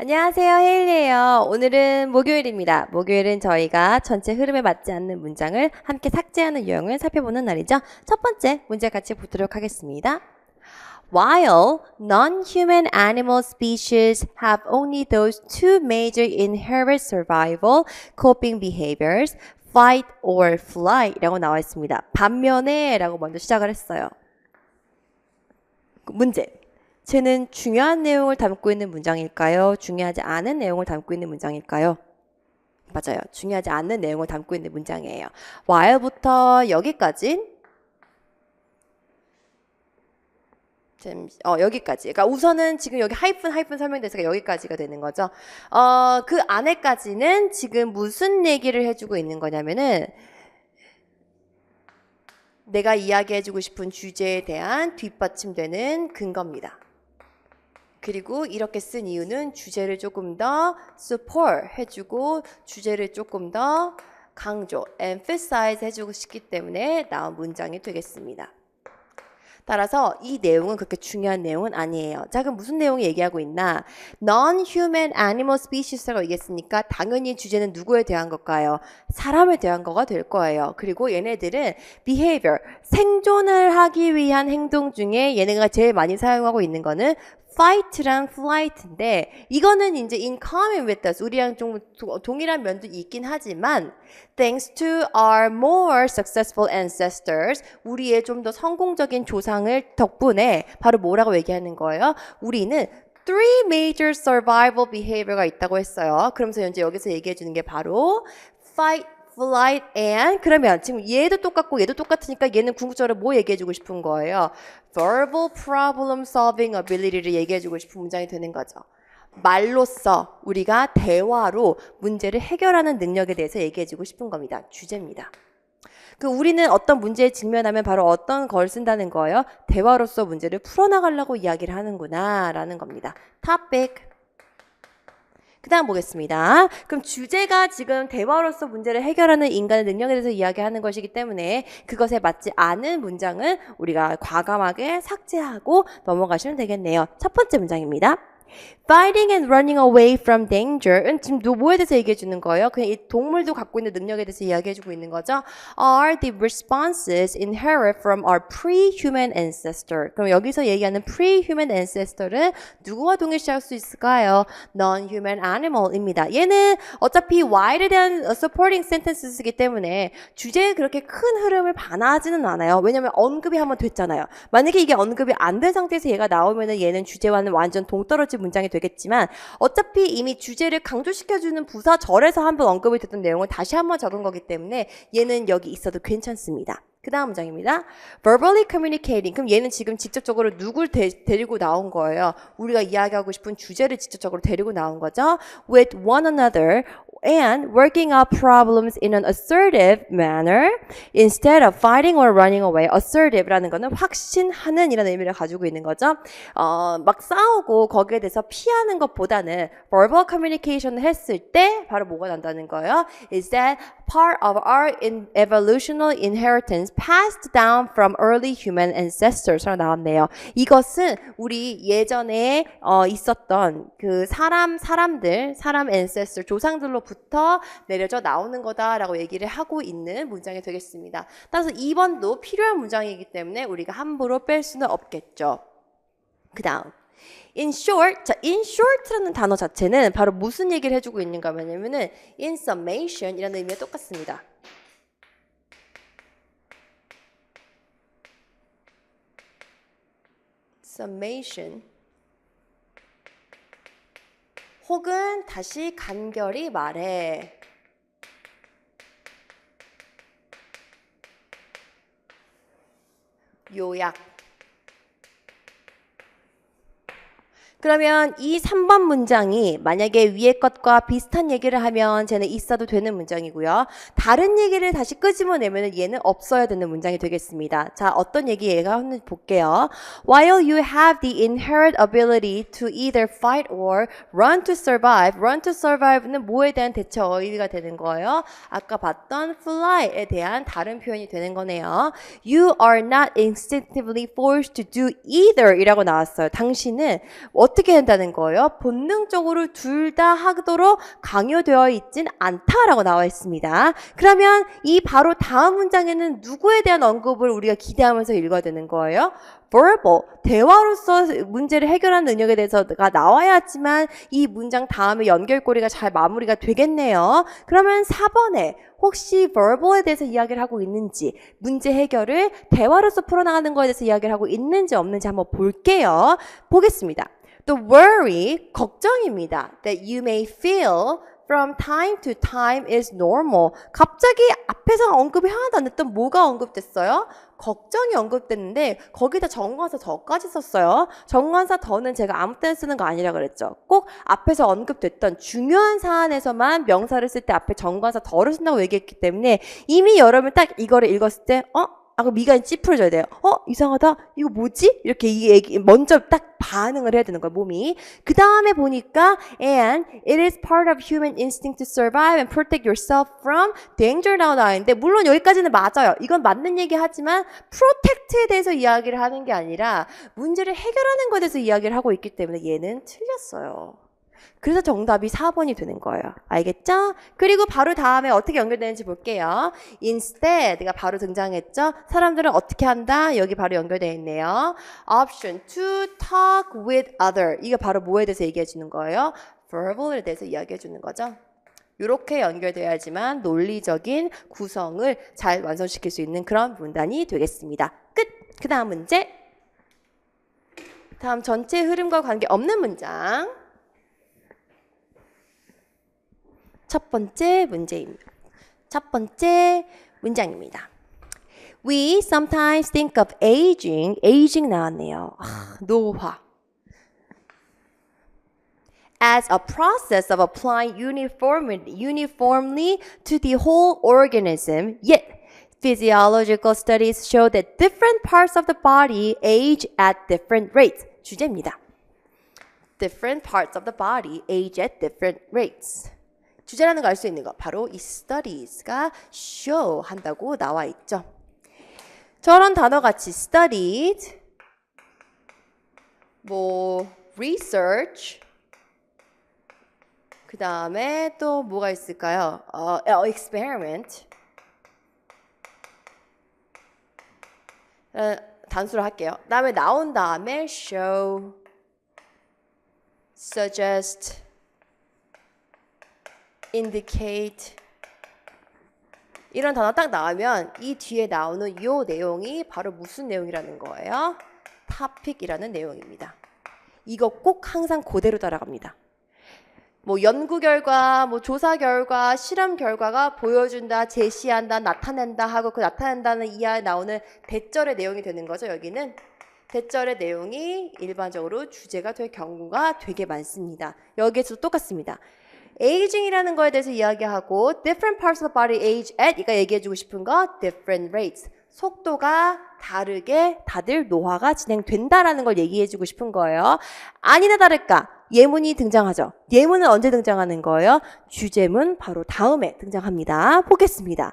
안녕하세요. 헤일리예요. 오늘은 목요일입니다. 목요일은 저희가 전체 흐름에 맞지 않는 문장을 함께 삭제하는 유형을 살펴보는 날이죠. 첫 번째 문제 같이 보도록 하겠습니다. While non-human animal species have only those two major inherent survival coping behaviors, fight or fly 라고 나와 있습니다. 반면에 라고 먼저 시작을 했어요. 문제. 쟤는 중요한 내용을 담고 있는 문장일까요? 중요하지 않은 내용을 담고 있는 문장일까요? 맞아요. 중요하지 않는 내용을 담고 있는 문장이에요. while부터 여기까지 어 여기까지. 그러니까 우선은 지금 여기 하이픈 하이픈 설명돼서 여기까지가 되는 거죠. 어 그 안에까지는 지금 무슨 얘기를 해주고 있는 거냐면은 내가 이야기해주고 싶은 주제에 대한 뒷받침되는 근거입니다. 그리고 이렇게 쓴 이유는 주제를 조금 더 support 해주고 주제를 조금 더 강조, emphasize 해주고 싶기 때문에 나온 문장이 되겠습니다. 따라서 이 내용은 그렇게 중요한 내용은 아니에요. 자, 그럼 무슨 내용이 얘기하고 있나? Non-human animal species라고 얘기했으니까 당연히 주제는 누구에 대한 걸까요? 사람에 대한 거가 될 거예요. 그리고 얘네들은 behavior, 생존을 하기 위한 행동 중에 얘네가 제일 많이 사용하고 있는 거는 fight랑 flight인데 이거는 이제 in common with us 우리랑 좀 도- 동일한 면도 있긴 하지만 thanks to our more successful ancestors 우리의 좀 더 성공적인 조상을 덕분에 바로 뭐라고 얘기하는 거예요? 우리는 three major survival behavior가 있다고 했어요. 그러면서 현재 여기서 얘기해 주는 게 바로 fight flight and 그러면 지금 얘도 똑같고 얘도 똑같으니까 얘는 궁극적으로 뭐 얘기해 주고 싶은 거예요? verbal problem solving ability를 얘기해 주고 싶은 문장이 되는 거죠. 말로써 우리가 대화로 문제를 해결하는 능력에 대해서 얘기해 주고 싶은 겁니다. 주제입니다. 그 우리는 어떤 문제에 직면하면 바로 어떤 걸 쓴다는 거예요? 대화로서 문제를 풀어나가려고 이야기를 하는구나라는 겁니다. topic. 그 다음 보겠습니다. 그럼 주제가 지금 대화로서 문제를 해결하는 인간의 능력에 대해서 이야기하는 것이기 때문에 그것에 맞지 않은 문장은 우리가 과감하게 삭제하고 넘어가시면 되겠네요. 첫 번째 문장입니다. Fighting and running away from danger은 지금 노- 뭐에 대해서 얘기해 주는 거예요? 그냥 이 동물도 갖고 있는 능력에 대해서 이야기해 주고 있는 거죠. Are the responses inherent from our pre-human ancestor? 그럼 여기서 얘기하는 pre-human ancestor는 누구와 동일시할 수 있을까요? Non-human animal입니다. 얘는 어차피 while에 대한 supporting sentences이기 때문에 주제에 그렇게 큰 흐름을 반하지는 않아요. 왜냐면 언급이 한번 됐잖아요. 만약에 이게 언급이 안 된 상태에서 얘가 나오면은 얘는 주제와는 완전 동떨어 진 문장이 되겠지만 어차피 이미 주제를 강조시켜주는 부사 절에서 한번 언급이 됐던 내용을 다시 한번 적은 거기 때문에 얘는 여기 있어도 괜찮습니다. 그 다음 문장입니다. verbally communicating. 그럼 얘는 지금 직접적으로 누굴 데, 데리고 나온 거예요? 우리가 이야기하고 싶은 주제를 직접적으로 데리고 나온 거죠. with one another and working out problems in an assertive manner instead of fighting or running away. assertive라는 거는 확신하는 이라는 의미를 가지고 있는 거죠. 어, 막 싸우고 거기에 대해서 피하는 것보다는 verbal communication을 했을 때 바로 뭐가 난다는 거예요? is that part of our in evolutional inheritance passed down from early human ancestors라고 나왔네요. 이것은 우리 예전에 어, 있었던 그 사람 사람들 사람 ancestor 조상들로부터 내려져 나오는 거다라고 얘기를 하고 있는 문장이 되겠습니다. 따라서 2번도 필요한 문장이기 때문에 우리가 함부로 뺄 수는 없겠죠. 그 다음. In short, 자, in short라는 단어 자체는 바로 무슨 얘기를 해주고 있는가 하냐면은 in summation이라는 의미가 똑같습니다. summation 혹은 다시 간결히 말해. 요약. 그러면 이 3번 문장이 만약에 위에 것과 비슷한 얘기를 하면 쟤는 있어도 되는 문장이고요. 다른 얘기를 다시 끄집어내면 얘는 없어야 되는 문장이 되겠습니다. 자, 어떤 얘기 얘가 한번 볼게요. While you have the inherent ability to either fight or run to survive, run to survive는 뭐에 대한 대체 어휘가 되는 거예요? 아까 봤던 fly에 대한 다른 표현이 되는 거네요. You are not instinctively forced to do either 이라고 나왔어요. 당신은 어떻게 한다는 거예요? 본능적으로 둘 다 하도록 강요되어 있진 않다라고 나와 있습니다. 그러면 이 바로 다음 문장에는 누구에 대한 언급을 우리가 기대하면서 읽어야 되는 거예요? verbal, 대화로서 문제를 해결하는 능력에 대해서가 나와야지만 이 문장 다음에 연결고리가 잘 마무리가 되겠네요. 그러면 4번에 혹시 verbal에 대해서 이야기를 하고 있는지, 문제 해결을 대화로서 풀어나가는 거에 대해서 이야기를 하고 있는지 없는지 한번 볼게요. 보겠습니다. The worry, 걱정입니다. That you may feel from time to time is normal. 갑자기 앞에서 언급이 하나도 안 됐던 뭐가 언급됐어요? 걱정이 언급됐는데 거기다 정관사 더까지 썼어요. 정관사 더는 제가 아무 때나 쓰는 거 아니라 그랬죠. 꼭 앞에서 언급됐던 중요한 사안에서만 명사를 쓸 때 앞에 정관사 더를 쓴다고 얘기했기 때문에 이미 여러분 딱 이거를 읽었을 때 어? 아, 그 미간이 찌푸려져야 돼요. 어? 이상하다? 이거 뭐지? 이렇게 이 얘기, 먼저 딱 반응을 해야 되는 거야, 몸이. 그 다음에 보니까, and it is part of human instinct to survive and protect yourself from danger now 있는데, 물론 여기까지는 맞아요. 이건 맞는 얘기 하지만, protect에 대해서 이야기를 하는 게 아니라, 문제를 해결하는 것에 대해서 이야기를 하고 있기 때문에 얘는 틀렸어요. 그래서 정답이 4번이 되는 거예요. 알겠죠? 그리고 바로 다음에 어떻게 연결되는지 볼게요. instead가 바로 등장했죠? 사람들은 어떻게 한다? 여기 바로 연결되어 있네요. option to talk with other. 이게 바로 뭐에 대해서 얘기해 주는 거예요? verbal에 대해서 이야기해 주는 거죠. 이렇게 연결돼야지만 논리적인 구성을 잘 완성시킬 수 있는 그런 문단이 되겠습니다. 끝! 그 다음 문제. 다음 전체 흐름과 관계없는 문장. 첫 번째 문제입니다. 첫 번째 문장입니다. We sometimes think of aging, aging 나왔네요. 아, 노화. As a process of applying uniformly, uniformly to the whole organism, yet physiological studies show that different parts of the body age at different rates. 주제입니다. Different parts of the body age at different rates. 주제라는 걸 알 수 있는 거 바로 이 studies가 show 한다고 나와 있죠. 저런 단어 같이 studied, 뭐 research, 그 다음에 또 뭐가 있을까요? 어, experiment. 어, 단수로 할게요. 다음에 나온 다음에 show, suggest, indicate 이런 단어 딱 나오면 이 뒤에 나오는 이 내용이 바로 무슨 내용이라는 거예요? topic이라는 내용입니다. 이거 꼭 항상 그대로 따라갑니다. 뭐 연구 결과, 뭐 조사 결과, 실험 결과가 보여준다, 제시한다, 나타낸다 하고 그 나타낸다는 이하에 나오는 대절의 내용이 되는 거죠. 여기는 대절의 내용이 일반적으로 주제가 될 경우가 되게 많습니다. 여기에서도 똑같습니다. Aging이라는 거에 대해서 이야기하고 different parts of the body age at 이가 얘기해주고 싶은 거 different rates 속도가 다르게 다들 노화가 진행된다라는 걸 얘기해주고 싶은 거예요. 아니나 다를까 예문이 등장하죠. 예문은 언제 등장하는 거예요? 주제문 바로 다음에 등장합니다. 보겠습니다.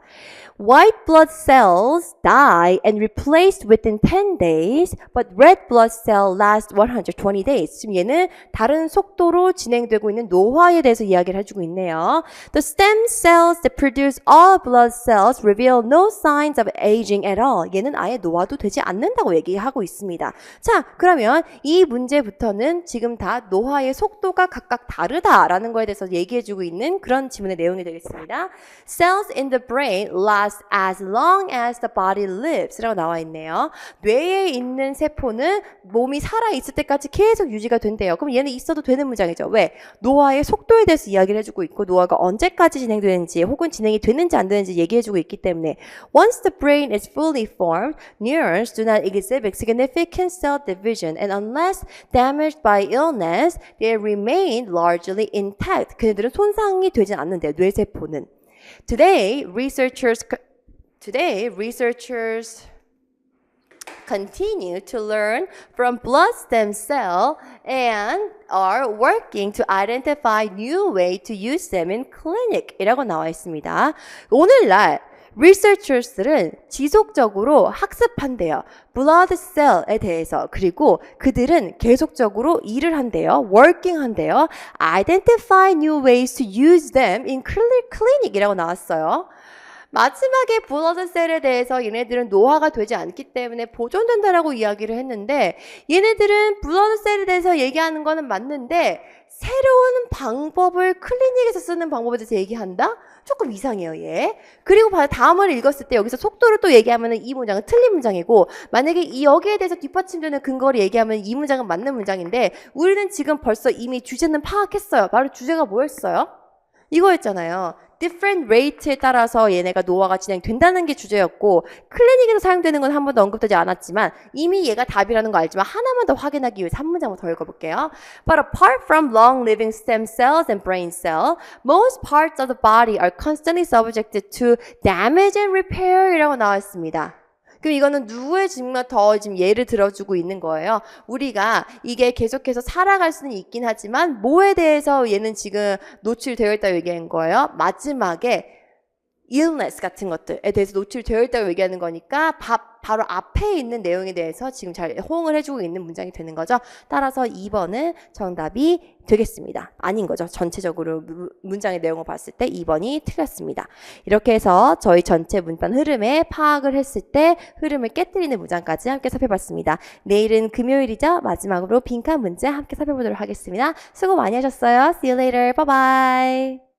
White blood cells die and replaced within 10 days, but red blood cell last 120 days. 지금 얘는 다른 속도로 진행되고 있는 노화에 대해서 이야기를 해주고 있네요. The stem cells that produce all blood cells reveal no signs of aging at all. 얘는 아예 노화도 되지 않는다고 얘기하고 있습니다. 자, 그러면 이 문제부터는 지금 다 노화 의 속도가 각각 다르다라는 거에 대해서 얘기해주고 있는 그런 지문의 내용이 되겠습니다. Cells in the brain last as long as the body lives 라고 나와 있네요. 뇌에 있는 세포는 몸이 살아 있을 때까지 계속 유지가 된대요. 그럼 얘는 있어도 되는 문장이죠. 왜? 노화의 속도에 대해서 이야기를 해주고 있고 노화가 언제까지 진행되는지 혹은 진행이 되는지 안 되는지 얘기해주고 있기 때문에 Once the brain is fully formed, neurons do not exhibit significant cell division and unless damaged by illness, they remain largely intact. 그들은 손상이 되진 않는데요. 뇌세포는. Today, researchers today researchers continue to learn from blood stem cell and are working to identify new way to use them in clinic 이라고 나와 있습니다. 오늘날 researchers는 지속적으로 학습한대요. blood cell에 대해서. 그리고 그들은 계속적으로 일을 한대요. working 한대요. identify new ways to use them in cli- clinic이라고 나왔어요. 마지막에 블러드 셀에 대해서 얘네들은 노화가 되지 않기 때문에 보존된다라고 이야기를 했는데 얘네들은 블러드 셀에 대해서 얘기하는 거는 맞는데 새로운 방법을 클리닉에서 쓰는 방법에 대해서 얘기한다? 조금 이상해요, 얘. 그리고 봐- 다음을 읽었을 때 여기서 속도를 또 얘기하면 이 문장은 틀린 문장이고 만약에 이 여기에 대해서 뒷받침되는 근거를 얘기하면 이 문장은 맞는 문장인데 우리는 지금 벌써 이미 주제는 파악했어요. 바로 주제가 뭐였어요? 이거였잖아요. Different rate에 따라서 얘네가 노화가 진행된다는 게 주제였고 클리닉에서 사용되는 건 한 번도 언급되지 않았지만 이미 얘가 답이라는 거 알지만 하나만 더 확인하기 위해서 한 문장만 더 읽어볼게요. But apart from long-living stem cells and brain cell, most parts of the body are constantly subjected to damage and repair이라고 나왔습니다. 그럼 이거는 누구의 지금 더 지금 예를 들어주고 있는 거예요. 우리가 이게 계속해서 살아갈 수는 있긴 하지만 뭐에 대해서 얘는 지금 노출되어 있다고 얘기한 거예요. 마지막에 illness 같은 것들에 대해서 노출되어 있다고 얘기하는 거니까 바, 바로 앞에 있는 내용에 대해서 지금 잘 호응을 해주고 있는 문장이 되는 거죠. 따라서 2번은 정답이 되겠습니다. 아닌 거죠. 전체적으로 무- 문장의 내용을 봤을 때 2번이 틀렸습니다. 이렇게 해서 저희 전체 문단 흐름에 파악을 했을 때 흐름을 깨뜨리는 문장까지 함께 살펴봤습니다. 내일은 금요일이죠. 마지막으로 빈칸 문제 함께 살펴보도록 하겠습니다. 수고 많이 하셨어요. See you later. Bye bye.